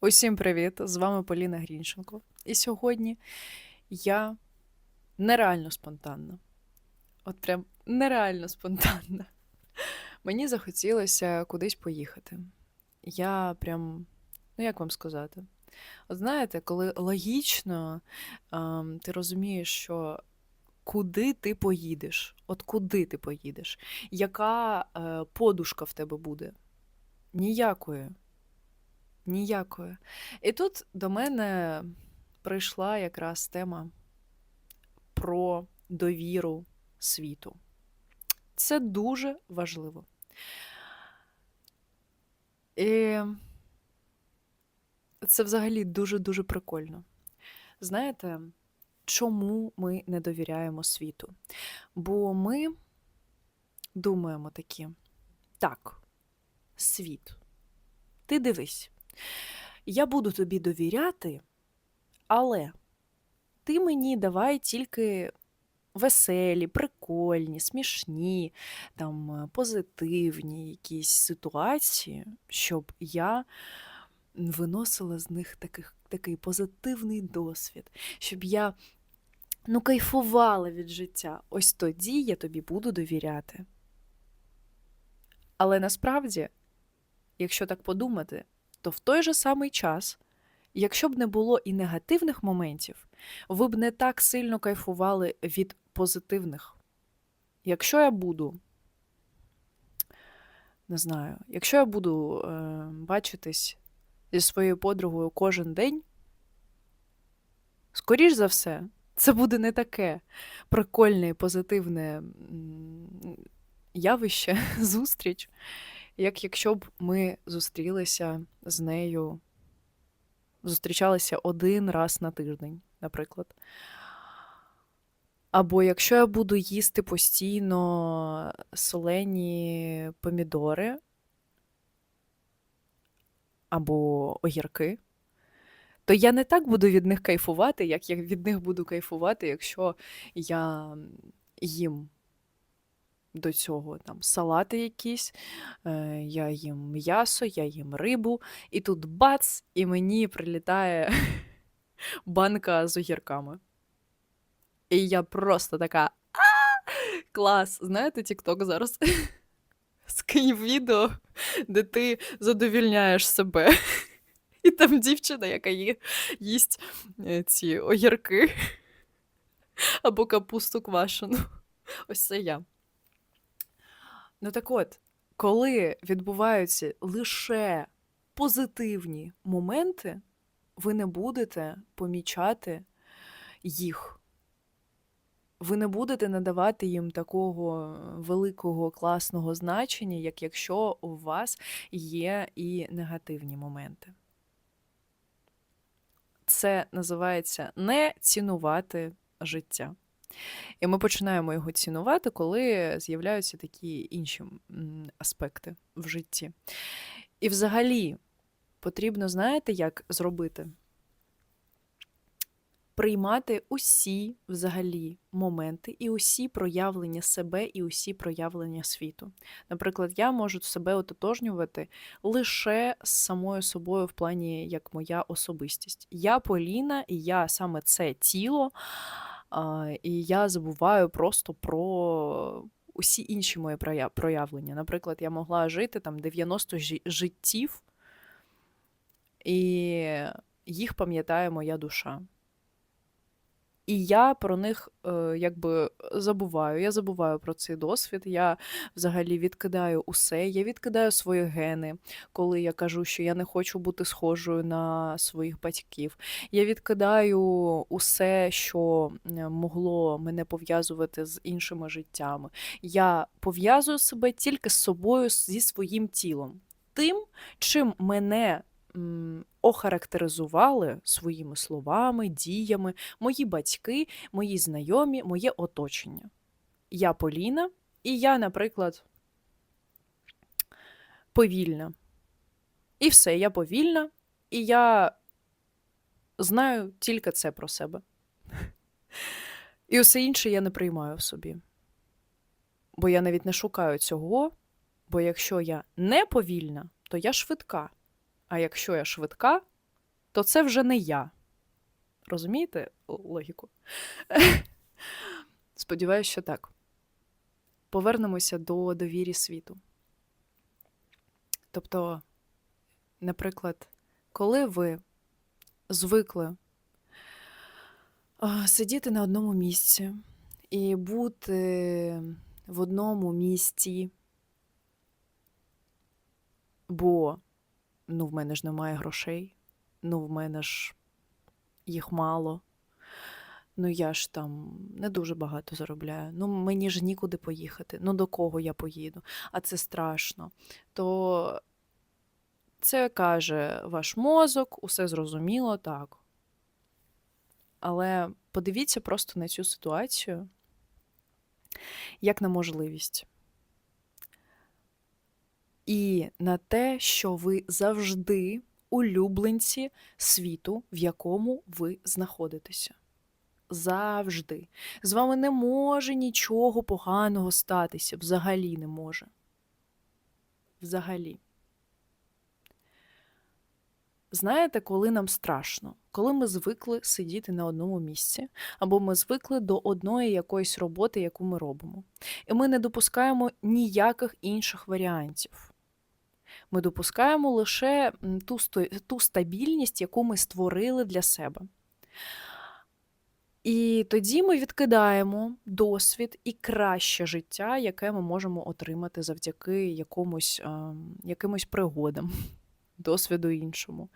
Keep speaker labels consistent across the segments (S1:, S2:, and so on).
S1: Усім привіт! З вами Поліна Грінченко. І сьогодні я нереально спонтанна. От прям нереально спонтанна. Мені захотілося кудись поїхати. Я прям, ну як вам сказати? От знаєте, коли логічно ем, ти розумієш, що куди ти поїдеш, от куди ти поїдеш, яка е, подушка в тебе буде? Ніякої. Ніякої. І тут до мене прийшла якраз тема про довіру світу. Це дуже важливо. І це взагалі дуже-дуже прикольно. Знаєте, чому ми не довіряємо світу? Бо ми думаємо такі: так, світ, ти дивись. Я буду тобі довіряти, але ти мені давай тільки веселі, прикольні, смішні, там, е, позитивні якісь ситуації, щоб я виносила з них таких, такий позитивний досвід, щоб я ну, кайфувала від життя. Ось тоді я тобі буду довіряти. Але насправді, якщо так подумати, то в той же самий час, якщо б не було і негативних моментів, ви б не так сильно кайфували від позитивних. Якщо я буду, не знаю, якщо я буду е, бачитись зі своєю подругою кожен день, скоріш за все, це буде не таке прикольне і позитивне явище, зустріч, як якщо б ми зустрілися з нею, зустрічалися один раз на тиждень, наприклад. Або якщо я буду їсти постійно солені помідори або огірки, то я не так буду від них кайфувати, як я від них буду кайфувати, якщо я їм до цього там салати якісь, е, я їм м'ясо, я їм рибу, і тут бац, і мені прилітає банка з огірками. І я просто така клас! Знаєте, TikTok зараз скинь відео, де ти задовільняєш себе. І там дівчина, яка є, їсть е, ці огірки або капусту квашену. Ось це я. Ну так от, коли відбуваються лише позитивні моменти, ви не будете помічати їх. Ви не будете надавати їм такого великого класного значення, як якщо у вас є і негативні моменти. Це називається не цінувати життя. І ми починаємо його цінувати, коли з'являються такі інші аспекти в житті. І взагалі потрібно, знаєте, як зробити? Приймати усі взагалі моменти і усі проявлення себе, і усі проявлення світу. Наприклад, я можу себе ототожнювати лише з самою собою в плані як моя особистість. Я Поліна, і я саме це тіло. І я забуваю просто про усі інші мої проявлення. Наприклад, я могла жити там 90 життів, і їх пам'ятає моя душа. І я про них е, якби забуваю. Я забуваю про цей досвід. Я взагалі відкидаю усе. Я відкидаю свої гени, коли я кажу, що я не хочу бути схожою на своїх батьків. Я відкидаю усе, що могло мене пов'язувати з іншими життями. Я пов'язую себе тільки з собою, зі своїм тілом. Тим, чим мене охарактеризували своїми словами, діями мої батьки, мої знайомі, моє оточення. Я Поліна, і я, наприклад, повільна. І все, я повільна, і я знаю тільки це про себе. І усе інше я не приймаю в собі. Бо я навіть не шукаю цього, бо якщо я не повільна, то я швидка. А якщо я швидка, то це вже не я. Розумієте логіку? Сподіваюсь, що так. Повернемося до довірі світу. Тобто, наприклад, коли ви звикли сидіти на одному місці і бути в одному місці, бо ну, в мене ж немає грошей, ну, в мене ж їх мало. Ну, я ж там не дуже багато заробляю. Ну, мені ж нікуди поїхати. Ну, до кого я поїду? А це страшно. То це каже ваш мозок, усе зрозуміло, так. Але подивіться просто на цю ситуацію як на можливість. І на те, що ви завжди улюбленці світу, в якому ви знаходитеся. Завжди. З вами не може нічого поганого статися. Взагалі не може. Взагалі. Знаєте, коли нам страшно, коли ми звикли сидіти на одному місці, або ми звикли до одної якоїсь роботи, яку ми робимо, і ми не допускаємо ніяких інших варіантів. Ми допускаємо лише ту, ту стабільність, яку ми створили для себе. І тоді ми відкидаємо досвід і краще життя, яке ми можемо отримати завдяки якомусь, ем, якимось пригодам, досвіду іншому,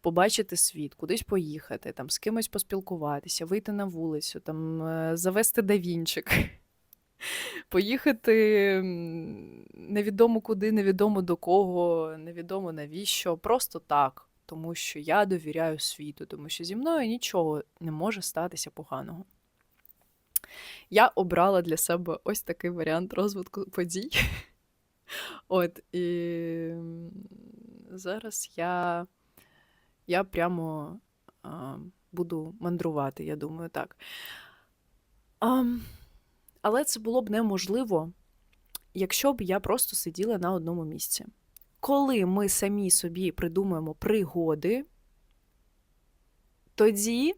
S1: побачити світ, кудись поїхати, там, з кимось поспілкуватися, вийти на вулицю, там, е, завести давінчик, поїхати невідомо куди, невідомо до кого, невідомо навіщо, просто так. Тому що я довіряю світу, тому що зі мною нічого не може статися поганого. Я обрала для себе ось такий варіант розвитку подій. От, і зараз я, я прямо а, буду мандрувати, я думаю, так. Ам, але це було б неможливо, якщо б я просто сиділа на одному місці. Коли ми самі собі придумуємо пригоди, тоді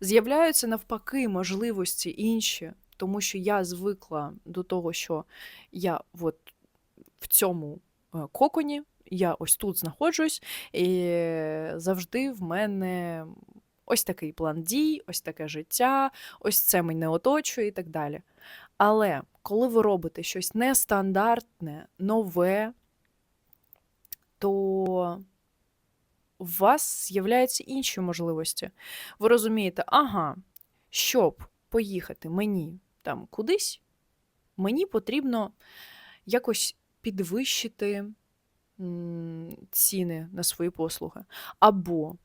S1: з'являються навпаки можливості інші, тому що я звикла до того, що я от в цьому е, коконі, я ось тут знаходжусь, і завжди в мене ось такий план дій, ось таке життя, ось це мене оточує і так далі. Але коли ви робите щось нестандартне, нове, то у вас з'являються інші можливості. Ви розумієте, ага, щоб поїхати мені там кудись, мені потрібно якось підвищити ціни на свої послуги. Або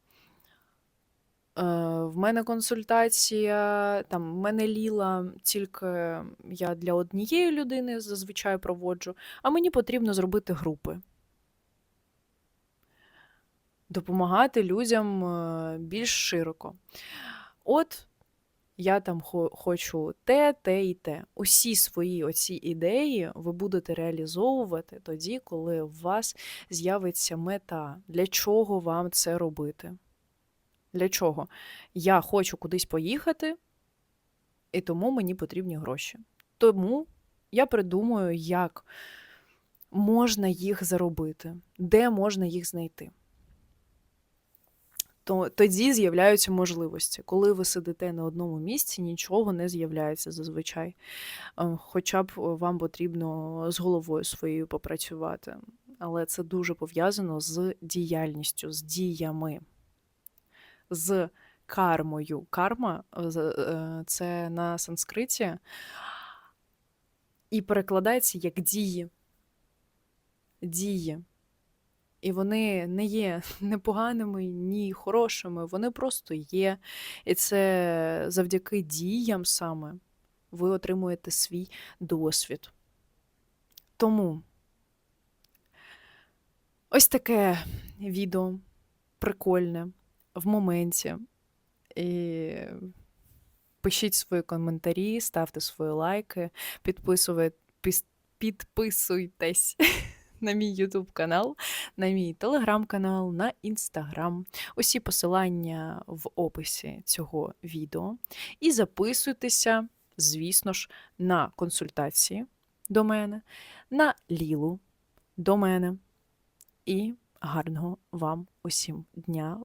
S1: в мене консультація, там, в мене ліла тільки я для однієї людини зазвичай проводжу, а мені потрібно зробити групи. Допомагати людям е, більш широко. От я там хочу те, те і те. Усі свої оці ідеї ви будете реалізовувати тоді, коли у вас з'явиться мета. Для чого вам це робити? Для чого? Я хочу кудись поїхати, і тому мені потрібні гроші. Тому я придумаю, як можна їх заробити, де можна їх знайти. То тоді з'являються можливості. Коли ви сидите на одному місці, нічого не з'являється зазвичай. Е, Хоча б вам потрібно з головою своєю попрацювати. Але це дуже пов'язано з діяльністю, з діями, з кармою. Карма е, е, це на санскриті і перекладається як дії. Дії. І вони не є ні поганими, ні хорошими, вони просто є. І це завдяки діям саме ви отримуєте свій досвід. Тому ось таке відео прикольне в моменті. І пишіть свої коментарі, ставте свої лайки, підписуйте, підписуйтесь на мій YouTube канал, на мій телеграм-канал, на інстаграм. Усі посилання в описі цього відео. І записуйтеся, звісно ж, на консультації до мене, на Лілу до мене. І гарного вам усім дня.